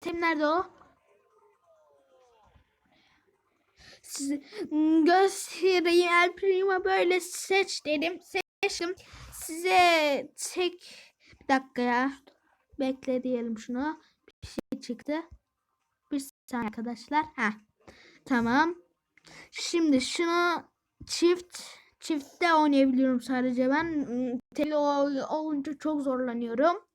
Tim nerede o? Size göstereyim. El Primo böyle seç dedim. Seçtim. Size tek bir dakika ya. Bekle diyelim şunu. Bir şey çıktı. Bir saniye arkadaşlar. Ha. Tamam. Şimdi şunu çift çiftte oynayabiliyorum sadece ben. Hmm, Tek ol- olunca çok zorlanıyorum.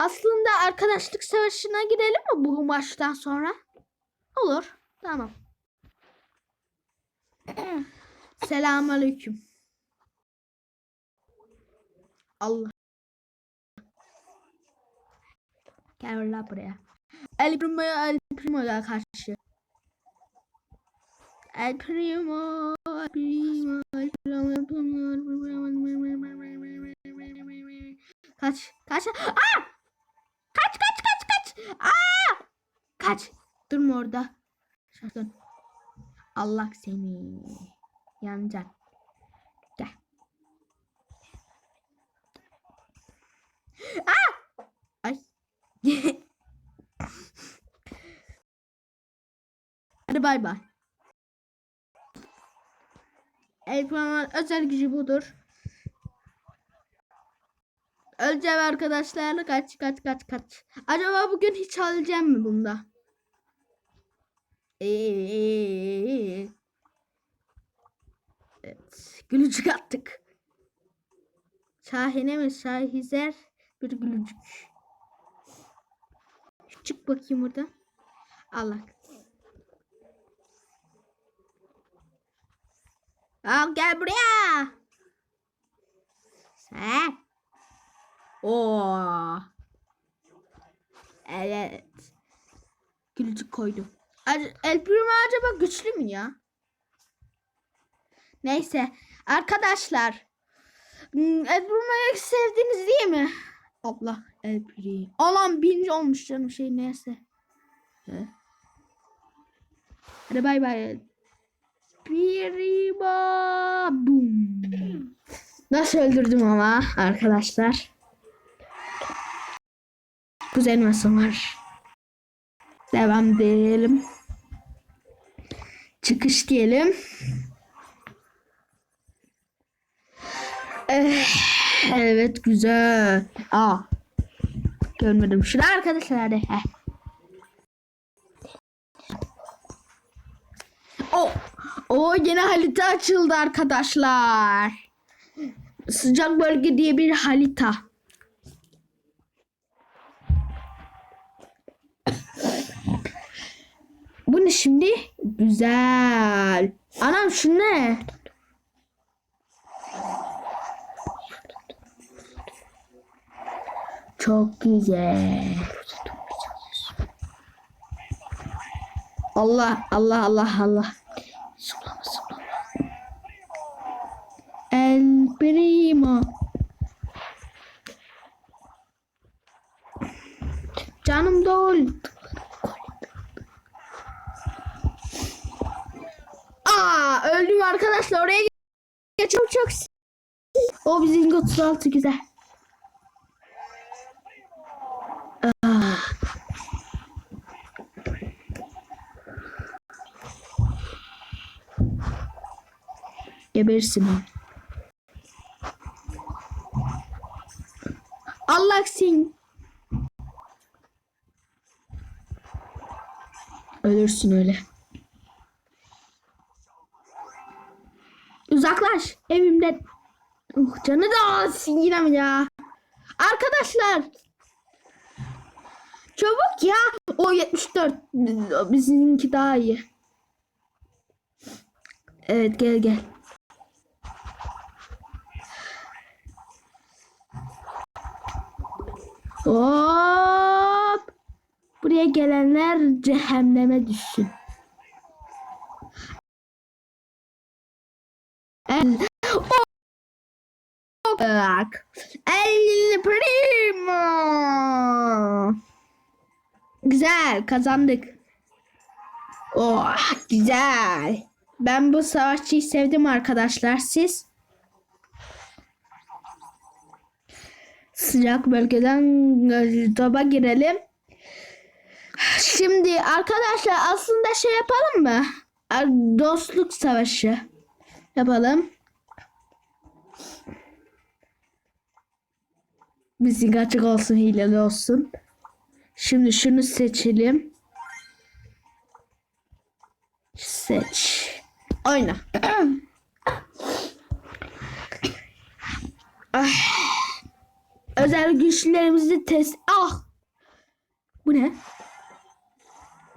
Aslında arkadaşlık savaşına girelim mi bu maçtan sonra? Olur. Tamam. Selamünaleyküm. Allah. Gel buraya. El Primo'ya El Primo'ya karşı. El Primo, El Primo, El Primo, El Primo. Kaç, kaç. Aa! Kaç, kaç, kaç, kaç. Aa! Kaç. Durma orada. Sakın. Allah seni. Yanacaksın. Gel. Aa! Ay. Hadi bay bay. El Primo'nun özel gücü budur. Öleceğim arkadaşlar. Kaç kaç kaç kaç. Acaba bugün hiç alacağım mı bunda? Ee, Evet. Gülücük attık. Şahine mi şahizer bir gülücük. Çık bakayım burada. Allah. Al gel buraya. Sen. Oo. Evet. Gülücük koydum. El acaba güçlü mü ya? Neyse. Arkadaşlar. hmm, El Primo'yu sevdiniz değil mi? Allah El Primo. Alan birinci olmuş canım şey neyse. He. Hadi bay bay. Primo. Boom. Nasıl öldürdüm ama arkadaşlar. Kuzen nasıl var? Devam diyelim. Çıkış diyelim. Eh, Evet güzel. Aa. Görmedim. Şurada arkadaşlar hadi. Heh. O, o yeni harita açıldı arkadaşlar. Sıcak bölge diye bir harita. Bu ne şimdi? Güzel. Anam şu ne? Çok güzel. Allah Allah Allah Allah. Zıplama zıplama. El primo. Canım dol. Öldüm arkadaşlar oraya geçiyorum çok. O bizim 36 güzel. Ah. Gebersin. Allah sin. Ölürsün öyle. Uzaklaş evimden. Uh, canı da alsın yine mi ya? Arkadaşlar. Çabuk ya. O 74. Biz- Bizimki daha iyi. Evet gel gel. Hop. Buraya gelenler cehenneme düşsün. Bak. El Primo. Güzel kazandık. Oh güzel. Ben bu savaşçıyı sevdim arkadaşlar. Siz? Sıcak bölgeden e, topa girelim. Şimdi arkadaşlar aslında şey yapalım mı? Ar- Dostluk savaşı yapalım. Bizim açık olsun, hileli olsun. Şimdi şunu seçelim. Seç. Oyna. Ah. Özel güçlerimizi test... Ah! Bu ne?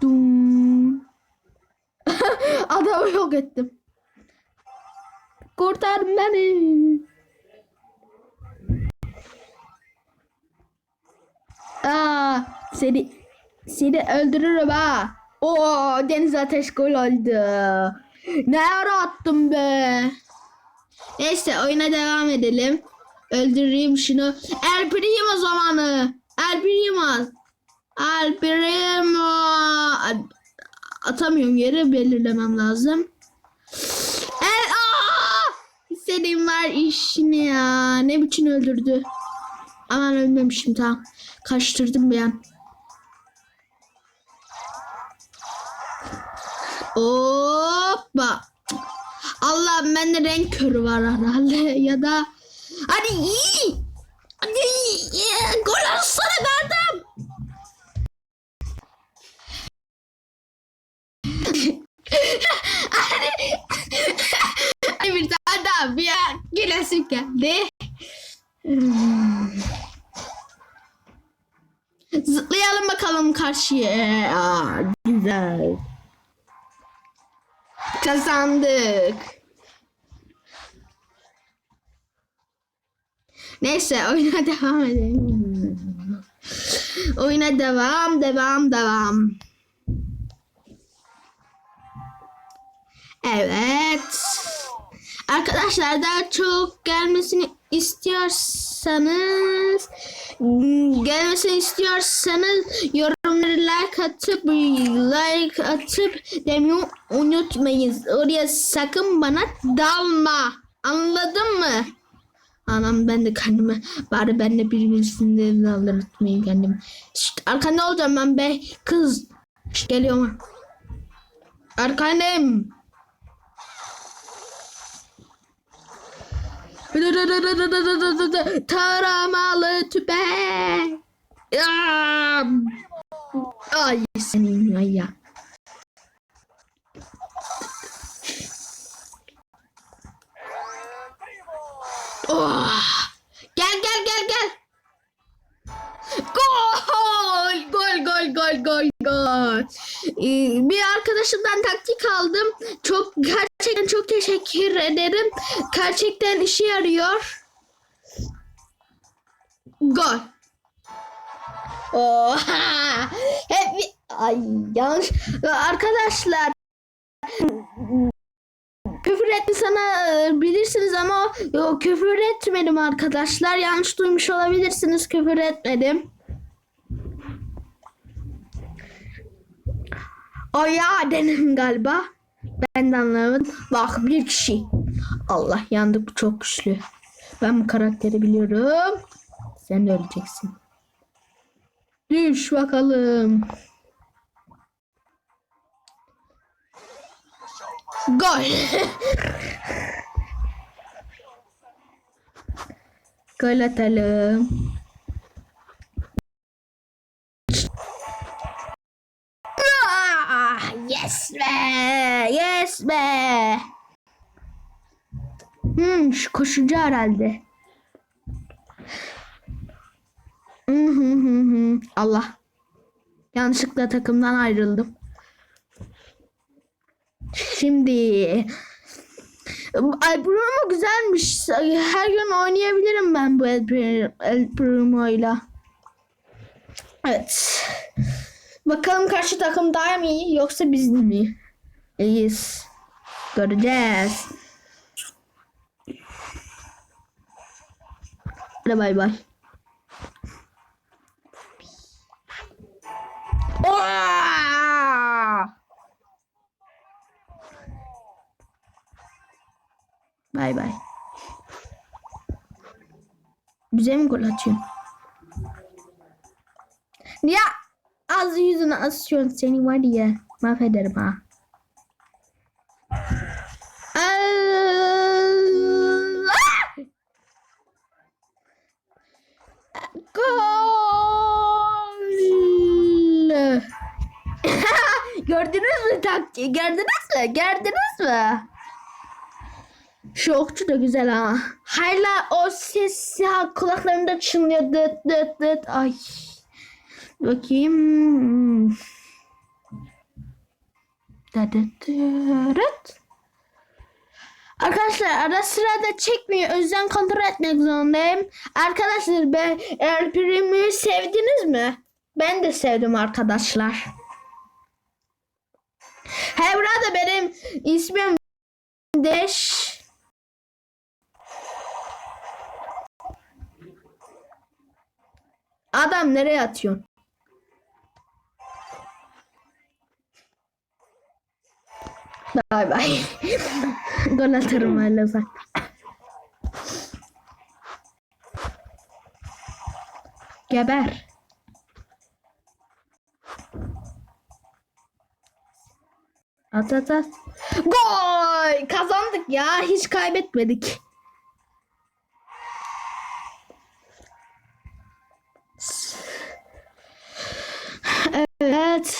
Dum. Adamı yok ettim. Kurtar beni. Aa, seni seni öldürürüm ha. Oo, deniz ateş gol oldu. Ne ara be. Neyse oyuna devam edelim. Öldüreyim şunu. El Primo zamanı. El Primo. El Primo. Atamıyorum yeri belirlemem lazım. El Aa! Senin var işini ya. Ne biçim öldürdü. Aman ölmemişim tamam. Kaçtırdım bir an. Hoppa. Allah'ım bende renk körü var herhalde ya da hadi iyi. Hadi iyi. Gol atsana verdim. Hadi tane daha bir gülesim geldi. Zıplayalım bakalım karşıya. Aa, güzel. Kazandık. Neyse oyuna devam edelim. Oyuna devam, devam, devam. Evet. Arkadaşlar daha çok gelmesini istiyorsanız gelmesini istiyorsanız yorumları like atıp like atıp demeyi unutmayın. Oraya sakın bana dalma. Anladın mı? Anam ben de kendime bari ben de birbirimizin aldırtmayayım kendimi. Şşt, arkanda olacağım ben be kız. Şşt, geliyorum. Arkandayım. Taramalı. Ya. Ay senin ay ya. Oh. Gel gel gel gel. Gol! Gol gol gol gol gol. Ee, bir arkadaşımdan taktik aldım. Çok gerçekten çok teşekkür ederim. Gerçekten işe yarıyor. Gol. Oha! Hep ay yanlış. Arkadaşlar küfür etti sana e, bilirsiniz ama yok küfür etmedim arkadaşlar. Yanlış duymuş olabilirsiniz. Küfür etmedim. O ya dedim galiba. Ben de anlamadım. Bak bir kişi. Allah yandık bu çok güçlü. Ben bu karakteri biliyorum. Sen de öleceksin. Düş bakalım. Gol. Gol atalım. Hmm, şu koşucu herhalde. Hı hı hı. Allah. Yanlışlıkla takımdan ayrıldım. Şimdi El Primo güzelmiş. Her gün oynayabilirim ben bu El, El Primo'yla. Evet. Bakalım karşı takım daha mı iyi yoksa biz mi? İyiyiz. Göreceğiz. Hadi bay bay. Bay bay. Bize mi gol atıyorsun? Ya az yüzüne asıyorsun seni var ya. Mahvederim ha. Gördünüz mü? Gördünüz mü? Şu okçu da güzel ha. Hala o ses ya kulaklarımda çınlıyor. Dıt dıt dıt. Ay. Bakayım. Dıt dıt dıt. Arkadaşlar ara sıra da çekmiyor. O yüzden kontrol etmek zorundayım. Arkadaşlar ben Primo'yu sevdiniz mi? Ben de sevdim arkadaşlar. He burada benim ismim Deş. Adam nereye atıyorsun? Bay bay. Gol atarım öyle uzaktan. Geber. At at at. Gol! Kazandık ya. Hiç kaybetmedik. Evet.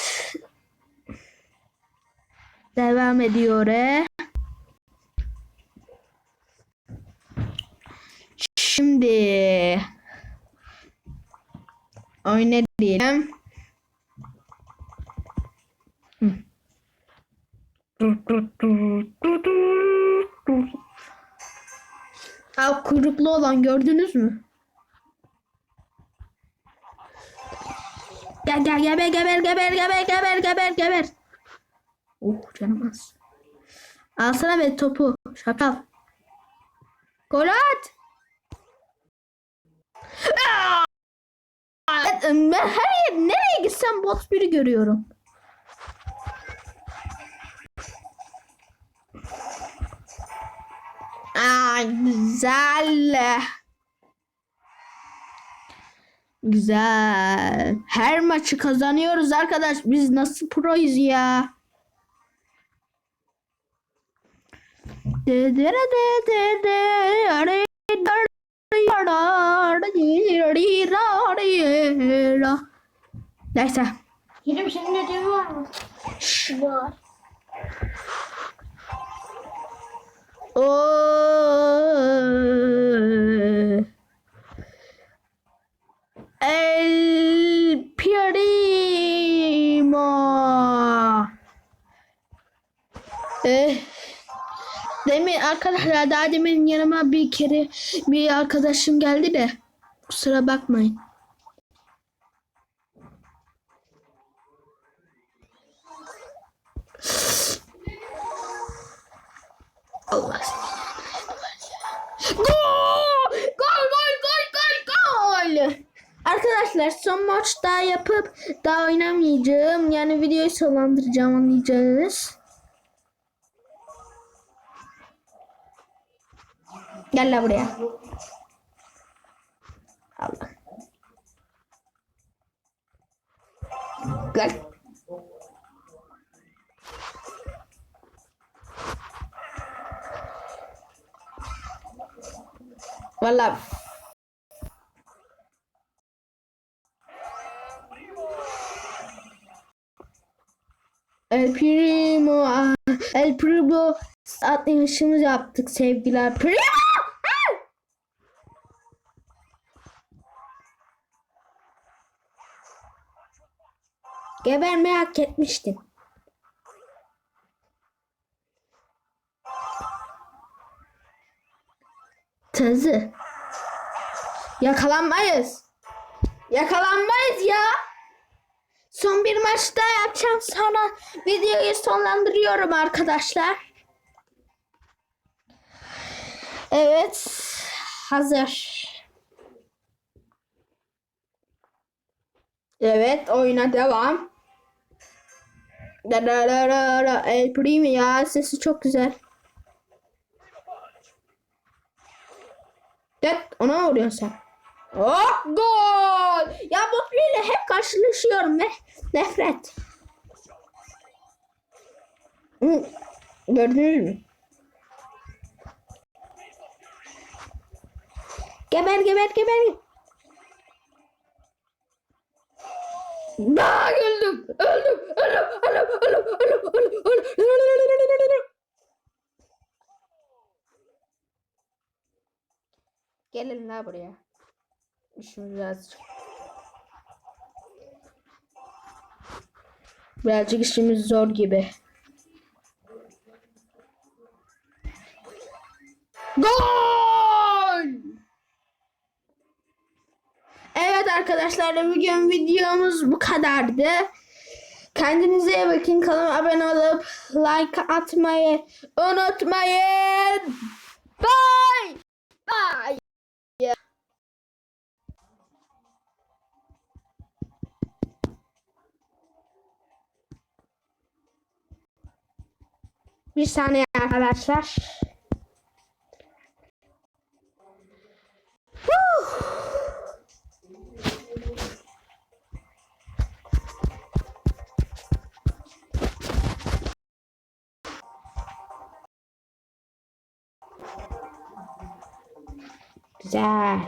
Devam ediyor. e. Şimdi oyna. Kuyruklu olan gördünüz mü? Gel gel geber geber geber geber geber geber geber. Oh canım az. Alsana be topu. Şapal. Gol at. Ben her yer nereye gitsem bot biri görüyorum. Aa, güzel. Güzel. Her maçı kazanıyoruz arkadaş. Biz nasıl proyuz ya? Neyse. Yerim senin ödevi var mı? Var. Oo. El Primo. Eh. Demin arkadaşlar daha demin yanıma bir kere bir arkadaşım geldi de kusura bakmayın. Allah Gol! Gol gol gol gol gol! Arkadaşlar son maç daha yapıp daha oynamayacağım. Yani videoyu sonlandıracağım anlayacağız. Gel la buraya. Allah. Gel. Valla El Primo ah, El Primo atlayışımız yaptık sevgiler. Primo! Ah! Gebermeyi hak etmiştin. Tazı. Yakalanmayız. Yakalanmayız ya. Son bir maç daha yapacağım sonra videoyu sonlandırıyorum arkadaşlar. Evet. Hazır. Evet oyuna devam. Da da da da da. El Primo ya sesi çok güzel. Evet ona vuruyorsun sen? Hop gol. Ya bu böyle hep karşılaşıyorum ve nefret. Gördünüz mü? Geber geber geber. Daha öldüm. Öldüm. Öldüm. Öldüm. Öldüm. Öldüm. Öldüm. Öldüm. Gelin la buraya. İşimiz birazcık. Birazcık işimiz zor gibi. Gol! Evet arkadaşlar bugün videomuz bu kadardı. Kendinize iyi bakın. Kanalıma abone olup like atmayı unutmayın. Bye! Bir saniye arkadaşlar. Güzel.